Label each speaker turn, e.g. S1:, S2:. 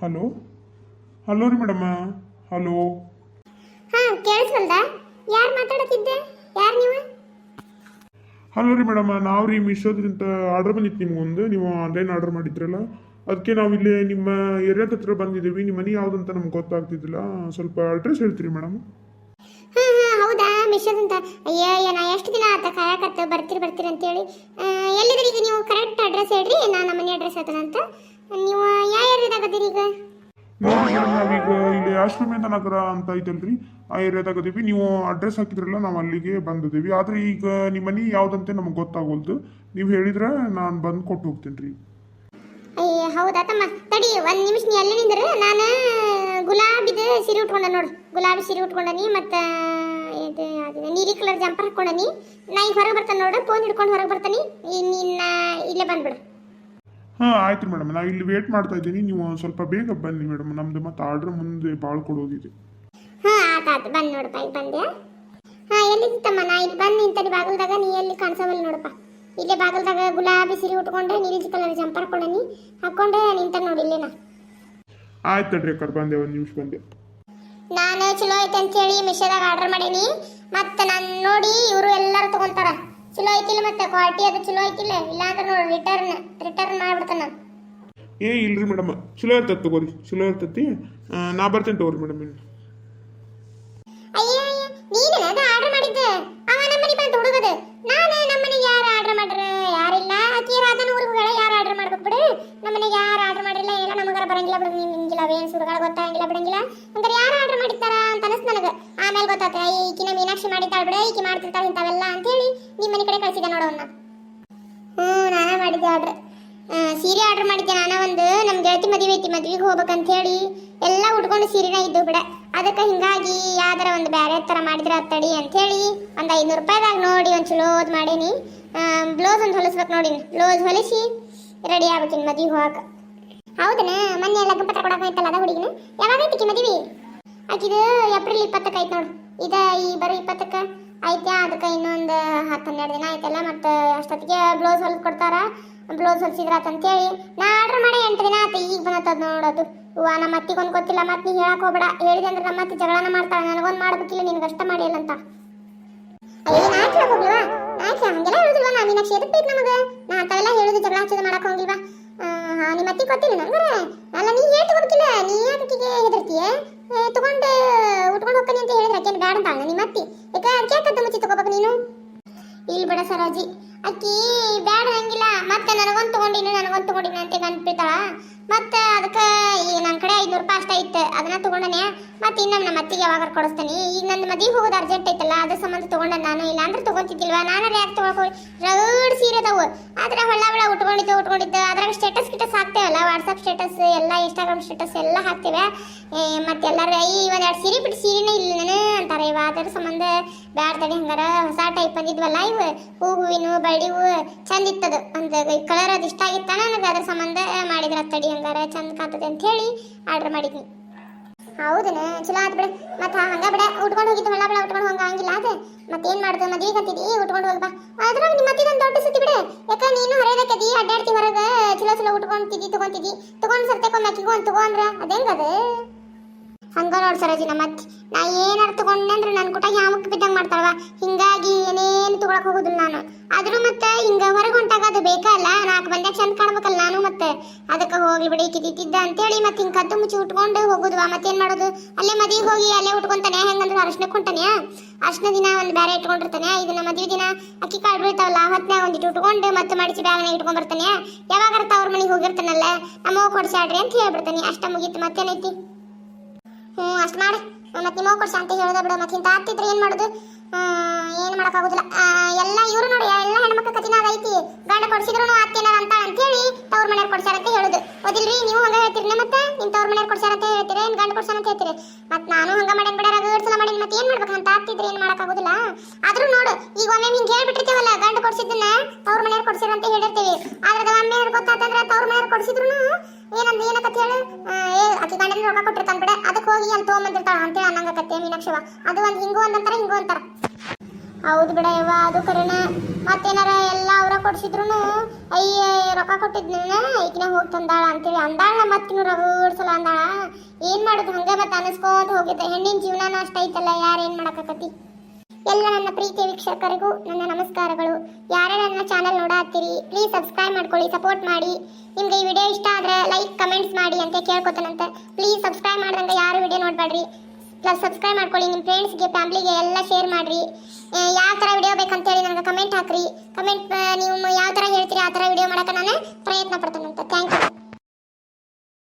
S1: Hello? Hello ರೀ ಮೇಡಮ್ಮ hello?
S2: ಹಾ ಕೇಳಿಸ್ವಲ್ದ? ಯಾರು ಮಾತಾಡತ್ತಿದ್ದೆ ಯಾರು ನೀವು?
S1: ಹಲೋ ರೀ ಮೇಡಮ್ಮ ನಾವು ರೀ ಮೀಶೋದ್ರಿಂದ ಆರ್ಡರ್ ಬಂದಿತ್ತು ನಿಮ್ಗೊಂದು ನೀವು ಆನ್ಲೈನ್ ಆರ್ಡರ್ ಮಾಡಿದ್ರಲ್ಲ. ಅದಕ್ಕೆ ನಾವು ಇಲ್ಲಿ ನಿಮ್ಮ ಏರಿಯಾದ ಹತ್ರ ಬಂದಿದ್ದೀವಿ. ನಿಮ್ಮ ಮನೆ ಯಾವುದಂತ ನಮ್ಗೆ ಗೊತ್ತಾಗ್ತಿದ್ದಿಲ್ಲ. ಸ್ವಲ್ಪ ಅಡ್ರೆಸ್ ಹೇಳ್ತೀರಿ ಮೇಡಮ್.
S2: ಹಾ ಹಾ ಹೌದಾ? ಮಿಶೋದಂತ ಅಯ್ಯೋ ನಾ ಎಷ್ಟು ದಿನ ಆತ ಕಾಯಕತ್ತ ಬರ್ತೀರಿ ಬರ್ತೀರಿ ಅಂತೇಳಿ. ಹೇಳಿ ಎಲ್ಲಿದ್ರಿ ಈಗ ನೀವು? ಕರೆಕ್ಟ್ ಅಡ್ರೆಸ್ ಹೇಳ್ರಿ. ನಾನು ನಮ್ಮ ಮನೆ ಅಡ್ರೆಸ್ ಹೇಳ್ತೇನಂತ. ನೀವು ಯಾವ ಏರಿಯಾದಾಗ ಅದೀರಿ ಈಗ
S1: ನೋಡಿ ನಾವೀಗ ಇಲ್ಲಿ ಅಶ್ವಮೇಧ ನಗರ ಅಂತ ಐತಲ್ರಿ. ಆ ಏರಿಯಾದಾಗ ಅದೀವಿ ನೀವು ಅಡ್ರೆಸ್ ಹಾಕಿದ್ರಲ್ಲ ನಾವು ಅಲ್ಲಿಗೆ ಬಂದಿದ್ದೀವಿ. ಆದ್ರೆ ಈಗ ನಿಮ್ಮ ಮನೆ ಯಾವ್ದಂತೆ ನಮ್ಗೆ ಗೊತ್ತಾಗೋಲ್ದು. ನೀವು ಹೇಳಿದ್ರೆ ನಾನು ಬಂದು ಕೊಟ್ಟು ಹೋಗ್ತೀನಿ ರೀ
S2: ಅಯ್ಯ ಹೌದಾ ತಮ್ಮ? ತಡಿ ಒಂದ್ ನಿಮಿಷ ನೀ ಅಲ್ಲೇ ನಿಂದ್ರ. ನಾನು ಗುಲಾಬಿದ ಸೀರೆ ಉಟ್ಕೊಂಡ ನೋಡು. ಗುಲಾಬಿ ಸೀರೆ ಉಟ್ಕೊಂಡನಿ ಮತ್ತೆ ಇದು ಯಾವ್ದಿದೆ? ನೀಲಿ ಕಲರ್ ಜಂಪರ್ ಹಾಕೊಂಡನಿ ನಾ. ಈಗ ಹೊರಗೆ ಬರ್ತಾನೆ ನೋಡು. ಫೋನ್ ಹಿಡ್ಕೊಂಡು ಹೊರಗೆ ಬರ್ತಾನೆ. ನಿನ್ನ ಇಲ್ಲೇ ಬಂದ್ಬಿಡು.
S1: ಹಾಂ ಆಯ್ತು ಮೇಡಮ್ ನಾವು ಇಲ್ಲಿ ವೇಟ್ ಮಾಡ್ತಾ ಇದ್ದೀನಿ. ನೀವು ಒಂದು ಸ್ವಲ್ಪ ಬೇಗ ಬನ್ನಿ ಮೇಡಮ್ ನಮ್ದು ಮತ್ತೆ ಆರ್ಡರ್ ಮುಂದೆ ಭಾಳ ಕೊಡೋದಿದೆ.
S2: ಹಾ ಆತ ಆತು. ಬಂದ್ ನೋಡಪ್ಪ ಬಂದೆ ಹಾ ಎಲ್ಲಿತ್ತಮ್ಮ ನಾ ಇಲ್ಲಿ ಬಂದು ನಿಂತನಿ ಬಾಗಲ್ದಾಗ ನೀ ಎಲ್ಲಿ ಕಾಣಿಸವಲ್ಲ ನೋಡಪ್ಪ. ಇಲ್ಲೇ ಬಾಗಲ್ದಾಗ ಗುಲಾಬಿ ಸೀರೆ ಉಟ್ಕೊಂಡೆ ನೀಲಿ ಕಲರ್ ಜಂಪರ್ ಕೊಡನಿ ಹಾಕೊಂಡೆ ನಿಂತ ನೋಡಿ ಇಲ್ಲೇನ.
S1: ಆಯ್ತು ತಡ್ರಿ ಅಕ್ಕ ಬಂದೆ ಒಂದು ನಿಮಿಷ ಬಂದೆ.
S2: ನಾನು ಚಲೋ ಐತೆ ಅಂತೇಳಿ ಮಿಶೋದಾಗ ಆರ್ಡರ್ ಮಾಡೀನಿ. ಮತ್ತೆ ನಾನು ನೋಡಿ ಇವರು ಎಲ್ಲರೂ ತಗೊಂತಾರ. ಚಲೋ ಐತಿಲ್ಲ ಮತ್ತೆ? ಕ್ವಾಲಿಟಿ ಅದು ಚಲೋ ಐತಿಲ್ಲ. ಇಲ್ಲಾಂದ್ರೆ ನೋಡಿ ರಿಟರ್ನ್ ರಿಟರ್ನ್ ಮಾಡ್ಬಿಡ್ತಾನ.
S1: ಏ ಇಲ್ರಿ ಮೇಡಮ್ ಚಲೋ ಇರ್ತೈತೆ ತಗೋರಿ. ಚಲೋ ಇರ್ತೈತಿ. ನಾ ಬರ್ತೇನೆ ತಗೋರಿ ಮೇಡಮ್ ಇನ್ನು.
S2: ನೀನು ಅದ ಆರ್ಡರ್ ಮಾಡಿದ್ದೆ? ಅವ ನಮ್ಮನೆ ಬಂದು ಹುಡುಗದು. ನಾನು ನಮ್ಮನೆಗೆ ಯಾರು ಆರ್ಡರ್ ಮಾಡ್ರ? ಯಾರಿಲ್ಲ. ಆಕಿ ರಾಧನ ಊರಿಗೆ ಹೋಗಳ ಯಾರು ಆರ್ಡರ್ ಮಾಡ್ಬೇಕು ಬಿಡು. ನಮ್ಮನೆಗೆ ಯಾರು ಆರ್ಡರ್ ಮಾಡಿರಲ್ಲ ಎಲ್ಲ ನಮಗಾರ ಬರಂಗಿಲ್ಲ ಬಿಡು. ನಿಮ್ಗಿಲ್ಲ ಅವೇನು ಸುಡುಗಾಳ ಗೊತ್ತಾಗಿಲ್ಲ ಬಿಡಂಗಿಲ್ಲ. ಅಂದ್ರೆ ಯಾರು ಆರ್ಡರ್ ಮಾಡಿರ್ತಾರ ಅಂತ ಅನಸ್ತು ನನಗೆ. ಆಮೇಲೆ ಗೊತ್ತಾತ ಈಕಿನ ಮೀನಾಕ್ಷಿ ಮಾಡಿದ್ದಾಳ ಬಿಡ ಈಕಿ ಮಾಡ್ತಿರ್ತಾಳೆ ಇಂಥವೆಲ್ಲ ಅಂತೇಳಿ. ನಿಮ್ಮ ಮನೆ ಕಡೆ ಕಳಿಸಿದೆ ನೋಡವನ್ನ ಹ್ಞೂ, ನಾನೇ ಮಾಡಿದ್ದೆ ಆರ್ಡ್ರ್. ಸೀರೆ ಆರ್ಡರ್ ಮಾಡಿದ್ದೆ ನಾನು ಒಂದು. ನಮ್ಮ ಗೆಳತಿ ಮದುವೆ ಐತಿ, ಮದುವೆಗೆ ಹೋಗ್ಬೇಕಂತ ಹೇಳಿ ಎಲ್ಲ ಉಟ್ಕೊಂಡು ಸೀರೆನ ಇದ್ದು ಬಿಡ. ಅದಕ್ಕೆ ಹಿಂಗಾಗಿ ಯಾವ್ದಾರ ಒಂದು ಬ್ಯಾರೆ ಥರ ಮಾಡಿದ್ರೆ ಅಂತ ಅಂಥೇಳಿ ಒಂದು ಐನೂರು ರೂಪಾಯಿದಾಗ ನೋಡಿ ಒಂದು ಚಲೋದು ಮಾಡೀನಿ. ಬ್ಲೌಸ್ ಒಂದು ಹೊಲಿಸ್ಬೇಕು ನೋಡಿ ಬ್ಲೌಸ್ ಹೊಲಿಸಿ ರೆಡಿ ಆಗ್ಬೇಕಿನ್ ಮದುವೆ ಹೋಗಕ್ಕೆ ಹೌದನ? ಮೊನ್ನೆ ಲಗ್ನ ಪತ್ರ ಕೊಡಕ್ಕೆ ಹೋಯ್ತಲ್ಲ ಅದ ಹುಡುಗಿನ? ಯಾವಾಗ ಐತಿಕಿ ಮದುವೆ? ಆಕಿದು ಏಪ್ರಿಲ್ ಇಪ್ಪತ್ತಕ್ಕೆ ಐತೆ ನೋಡು. ಇದ ಈ ಬರೋ ಇಪ್ಪತ್ತಕ್ಕೆ. ಐತೆ ಅದಕ್ಕೆ ಇನ್ನೊಂದು ಹತ್ತು ಹನ್ನೆರಡು ದಿನ ಐತೆಲ್ಲ ಮತ್ತು ಅಷ್ಟೊತ್ತಿಗೆ ಬ್ಲೌಸ್ ಹೊಲಿದು ಕೊಡ್ತಾರ? ಬ್ಲೌಸ್ ಹೊಲಿಸಿದ್ರಾತ ಅಂತೇಳಿ. ನಾ ಆರ್ಡರ್ ಮಾಡಿ ಎಂಟು ದಿನ ಆತ ಈಗ ಬಂದತ್ತದ ನೋಡೋದು. ಹೂವ ನಮ್ಮ ಅತ್ತಿಗೊಂದು ಗೊತ್ತಿಲ್ಲ, ಮತ್ತೆ ನೀ ಹೇಳಕ್ ಹೋಗ್ಬೇಡ. ಹೇಳಿದೆ ಅಂದ್ರೆ ನಮ್ಮ ಅತ್ತಿ ಜಗಳನ ಮಾಡ್ತಾಳೆ, ನನಗೊಂದು ಮಾಡ್ಬೇಕಿಲ್ಲ ನಿನ್ಗೆ ಅಷ್ಟ ಮಾಡಿಲ್ಲ ಅಂತ ಅಯ್ಯೋ, ನಾ ನಾಕ್ ಹಂಗೆಲ್ಲ ನಾ ನಿನ್ನ ಬೇಕು ನಮಗೆ? ನಾ ಅಂತಾವೆಲ್ಲ ಹೇಳುದು ಜಗಳ ಹಚ್ಚೋದು ಮಾಡಕ್ ಹೋಗಿಲ್ವಾ? ನಿಮ್ಮ ಅತ್ತಿ ಗೊತ್ತಿಲ್ಲ ನಂಗರೆ. ಸರೋಜಿ ಅಕ್ಕಿ ಬ್ಯಾಡ ಹಂಗಿಲ್ಲ ಮತ್ತೆ ನನಗೊಂದು ತಗೊಂಡಿನಿ ನನಗೊಂದು ತಗೊಂಡಿನಿ ಅಂತ ಗಂಟ್ಬಿಡ್ತಾಳ ಮತ್ತೆ ಅದಕ್ಕೆ ಈ ನನ್ನ ಕಡೆ ಐನೂರು ರೂಪಾಯಿ ಅಷ್ಟೇ ಇತ್ತು. ಅದನ್ನ ತೊಗೊಂಡನೆ ಮತ್ತೆ ಇನ್ನೊಮ್ಮೆ ನಮ್ಮ ಅತ್ತಿಗೆ ಯಾವಾಗ ಕೊಡಿಸ್ತೀನಿ. ಈಗ ನನ್ನ ಮದುವೆ ಹೋಗೋದು ಅರ್ಜೆಂಟ್ ಐತಲ್ಲ, ಅದ್ರ ಸಂಬಂಧ ತಗೊಂಡೆ ನಾನು ಇಲ್ಲ ಅಂದ್ರೆ ತಗೊಂತಿದ್ದಿಲ್ವಾ? ನಾನು ಯಾಕೆ ತಗೊಳ್ಕೊ ರಗಡ್ ಸೀರೆ ಅದಾವು. ಆದ್ರೆ ಹೊಳ್ಳ ಹೊಳ್ಳ ಉಟ್ಕೊಂಡಿದ್ದು ಉಟ್ಕೊಂಡಿದ್ದು, ಅದ್ರಾಗ ಸ್ಟೇಟಸ್ ಗಿಟಸ್ ಹಾಕ್ತೇವಲ್ಲ ವಾಟ್ಸಪ್ ಸ್ಟೇಟಸ್ ಎಲ್ಲ ಇನ್ಸ್ಟಾಗ್ರಾಮ್ ಸ್ಟೇಟಸ್ ಎಲ್ಲ ಹಾಕ್ತೇವೆ. ಮತ್ತೆ ಎಲ್ಲರೂ ಈ ಒಂದೆರಡು ಸೀರೆ ಬಿಟ್ಟು ಸೀರೆನೇ ಇಲ್ಲ ನಾನು ಅಂತಾರೆ. ಇವ ಅದರ ಸಂಬಂಧ ಬ್ಯಾಡ ತಡಿ, ಹಂಗಾರ ಹೊಸ ಟೈಪ್ ಬಂದಿದ್ವಲ್ಲ ಇವು. ಹೂ, ಹೂವಿನ, ಬಳ್ಳಿವು, ಚಂದ ಇತ್ತದು. ಅಂತ ಕಲರ್ ಅದು ಇಷ್ಟ ಆಗಿತ್ತ ನನಗೆ ಅದ್ರ ಸಂಬಂಧ ಮಾಡಿದ್ರ ತಡಿ ಹಂಗಾರ ಚಂದ ಕಾಣ್ತದೆ ಅಂತ ಹೇಳಿ ಆರ್ಡರ್ ಮಾಡಿದ್ನಿ. ಹೌದನ? ಚಲೋ ಆತ್ ಬಿಡ. ಮತ್ತ ಹಂಗ ಬಿಡ, ಉಟ್ಕೊಂಡು ಹೋಗಿದ್ದು ಹೊಳ್ಳ ಬಿಡ, ಉಟ್ಕೊಂಡು ಹಂಗಿಲ್ಲ ಅದ ಮತ್ತೇನ್ ಮಾಡ್ದು ಮದ್ವಿಗೆ ಅಂತಿದಿ ಉಟ್ಕೊಂಡು ಹೋಗ್ಬಾ ಆದ್ರ ನಿಮ್ಮ ಮತ್ತಿದೊಂದು ದೊಡ್ಡ ಸುದ್ದಿ ಬಿಡ. ಯಾಕ ನೀನು ಹರಿಯದಕ್ಕದಿ ಅಡ್ಡಾಡ್ತಿ ಹೊರಗ? ಚಲೋ ಚಲೋ ಉಟ್ಕೊಂತಿದ್ದಿ, ತಗೊಂತಿದ್ದಿ. ತಗೊಂಡ್ ಸರ್ತೇಕೊಂಡ್ ಅಕ್ಕಿಗೂ ಒಂದು ತಗೊಂಡ್ರ ಅದೇಂಗದ ಹಂಗ ನೋಡ್ ಸರೋಜಿ ನಮ್ಮ ಅತ್ತಿ. ನಾ ಏನಾರು ತಗೊಂಡೆ ಅಂದ್ರೆ ನನ್ನ ಕುಟ ಯಾಮಕ್ಕೆ ಬಿದ್ದಂಗ ಮಾಡ್ತಾಳವ ಹಿಂಗಾಗಿ ಏನೇನು ತಗೊಳಕ್ ಹೋಗುದಿಲ್ಲ ನಾನು. ಆದ್ರೂ ಮತ್ತೆ ಹಿಂಗ ಹೊರಗೆ ಹೊಂಟಾಗ ಅದು ಬೇಕಲ್ಲ ನಾಲ್ಕು ಬಂದಾಗ ಚಂದ ಕಾಣ್ಬೇಕಲ್ಲ ನಾನು ಮತ್ತೆ. ಅದಕ್ಕೆ ಹೋಗ್ಲಿ ಬಿಡಿ ಕಿದ್ದಿದ್ದ ಅಂತೇಳಿ ಮತ್ತೆ ಹಿಂಗೆ ಕದ್ದು ಮುಚ್ಚಿ ಉಟ್ಕೊಂಡು ಹೋಗುದು. ಮತ್ತೇನು ಮಾಡೋದು? ಅಲ್ಲೇ ಮದುವೆಗೆ ಹೋಗಿ ಅಲ್ಲೇ ಉಟ್ಕೊಂತಾನೆ. ಹೆಂಗಂದ್ರೆ ಅರ್ಶನ ಹೊಂಟಾನೆ ಅರ್ಶನ ದಿನ ಒಂದು ಬೇರೆ ಇಟ್ಕೊಂಡಿರ್ತಾನೆ ಇದನ್ನ ಮದುವೆ ದಿನ? ಅಕ್ಕಿ ಕಾಳು ಬೀಳ್ತಾವಲ್ಲ ಹತ್ತನೇ ಒಂದಿಟ್ಟು ಉಟ್ಕೊಂಡು ಮತ್ತೆ ಮಡಿಸಿ ಬ್ಯಾಗ್ನ ಇಟ್ಕೊಂಡ್ ಬರ್ತಾನೆ ಯಾವಾಗ ಅವ್ರ ಮನೆಗೆ ಹೋಗಿರ್ತಾನಲ್ಲ ನಮ್ಮ ಕೊಡ್ಸಾಡ್ರಿ ಅಂತ ಹೇಳ್ಬಿಡ್ತಾನೆ ಅಷ್ಟ ಮುಗೀತು ಮತ್ತೇನೈತಿ? ಹ್ಞೂ ಅಷ್ಟು ಮಾಡಿ. ಮತ್ತೆ ನಿಮ್ಮ ಕೊಡ್ಸ ಅಂತ ಹೇಳ್ದ ಬಿಡ. ಮತ್ತೆ ಇಂಥ ಆಗ್ತಿದ್ರೆ ಏನು ಮಾಡೋದು? ಏನು ಮಾಡೋಕ್ಕಾಗೋದಿಲ್ಲ. ಎಲ್ಲ ಇವರು ನೋಡಿ, ಎಲ್ಲ ಹೆಣ್ಮಕ್ಳ ಕತಿನ ಐತಿ. ಗಂಡ ಕೊಡ್ಸಿದ್ರು ಅತ್ತೇನಾರ ಅಂತ ಅಂತೇಳಿ ತವ್ರ ಮನೆಯವ್ರು ಕೊಡ್ಸಾರ ಅಂತ ಹೇಳುದು. ಓದಿಲ್ರಿ, ನೀವು ಹಂಗ ಹೇಳ್ತೀರಿ ಮತ್ತೆ ನಿಮ್ ತವ್ರ ಮನೆಯವ್ರು ಕೊಡ್ಸಾರ ಅಂತ ಹೇಳ್ತೀರಿ, ಏನ್ ಗಂಡ ಕೊಡ್ಸಾರ ಅಂತ ಹೇಳ್ತೀರಿ? ಮತ್ತೆ ನಾನು ಹಂಗ ಮಾಡೇನ್ ಬಿಡ ರಗಡ್ ಸಲ ಮಾಡೇನ್, ಮತ್ತೆ ಏನ್ ಮಾಡ್ಬೇಕು ಅಂತ ಆಗ್ತಿದ್ರೆ ಏನ್ ಮಾಡೋಕ್ಕಾಗೋದಿಲ್ಲ. ಆದ್ರೂ ನೋಡು, ಈಗ ಒಮ್ಮೆ ಹಿಂಗೆ ಹೇಳ್ಬಿಟ್ಟಿರ್ತೀವಲ್ಲ, ಗಂಡ ಕೊಡ್ಸಿದ್ದನ್ನ ತವ್ರ ಮನೆಯವ್ರು ಕೊಡ್ಸಿರ ಅಂತ ಹೇಳಿರ್ತೀವಿ. ಆದ್ರೆ ಒಮ್ಮೆ ಗೊತ್ತಾತಂದ್ರೆ ತವ್ರ ಮನೆಯವ್ರು ಕೊಡ್ಸಿದ್ರು ಏನಂದ ಏನಕತ್ತೆ ಹೇಳು? ಏ ಅಕ್ಕಿ ಗಂಡನ ರೊಕ್ಕ ಕೊಟ್ಟಿರ್ತಾನ ಬಿಡ ಅದಕ್ಕೆ ಹೋಗಿ ಅಲ್ಲಿ ತೊಗೊಂಬಂದಿರ್ತಾಳ ಅಂತೇಳಿ ಅನ್ನಂಗಕತ್ತೆ ಮೀನಾಕ್ಷವ. ಅದು ಒಂದು ಹಿಂಗೂ ಒಂದಂತಾರ ಹಿಂಗೂ ಅಂತಾರ. ಹೌದು ಬಿಡ ಯವ್ವ ಅದು ಕರೆನ ಮತ್ತೇನಾರ ಎಲ್ಲ ಅವ್ರ ಕೊಡ್ಸಿದ್ರು ಅಯ್ಯ, ರೊಕ್ಕ ಕೊಟ್ಟಿದ್ನ ಈಗಿನ ಹೋಗಿ ತಂದಾಳ ಅಂತೇಳಿ ಅಂದಾಳ ಮತ್ತಿನ್ನು ರಗಡ್ಸಲ ಅಂದಾಳ. ಏನ್ ಮಾಡುದು, ಹಂಗ ಮತ್ತೆ ಅನಿಸ್ಕೊಂತ ಹೋಗಿದ್ದೆ. ಹೆಣ್ಣಿನ ಜೀವನ ಅಷ್ಟ ಐತಲ್ಲ, ಯಾರು ಏನ್ ಮಾಡಕತಿ ಎಲ್ಲ ನನ್ನ ಪ್ರೀತಿ ವೀಕ್ಷಕರಿಗೂ ನನ್ನ ನಮಸ್ಕಾರಗಳು. ಯಾರೇ ನನ್ನ ಚಾನಲ್ ನೋಡಾತ್ತೀರಿ ಪ್ಲೀಸ್ ಸಬ್ಸ್ಕ್ರೈಬ್ ಮಾಡ್ಕೊಳ್ಳಿ ಸಪೋರ್ಟ್ ಮಾಡಿ. ನಿಮ್ಗೆ ಈ ವಿಡಿಯೋ ಇಷ್ಟ ಆದ್ರೆ ಲೈಕ್ ಕಮೆಂಟ್ಸ್ ಮಾಡಿ ಅಂತ ಕೇಳ್ಕೊತಾನಂತೆ. ಪ್ಲೀಸ್ ಸಬ್ಸ್ಕ್ರೈಬ್ ಮಾಡ್ದಂಗೆ ಯಾರು ವಿಡಿಯೋ ನೋಡಬೇಡ್ರಿ ಪ್ಲಸ್ ಸಬ್ಸ್ಕ್ರೈಬ್ ಮಾಡ್ಕೊಳ್ಳಿ ನಿಮ್ಮ ಫ್ರೆಂಡ್ಸ್ಗೆ ಫ್ಯಾಮ್ಲಿಗೆ ಎಲ್ಲ ಶೇರ್ ಮಾಡಿರಿ. ಯಾವ ಥರ ವಿಡಿಯೋ ಬೇಕಂತೇಳಿ ನನಗೆ ಕಮೆಂಟ್ ಹಾಕ್ರಿ. ಕಮೆಂಟ್ ನೀವು ಯಾವ ಥರ ಹೇಳ್ತೀರಿ, ಆ ಥರ ವಿಡಿಯೋ ಮಾಡೋಕೆ ನಾನು ಪ್ರಯತ್ನ ಅಂತ. Thank you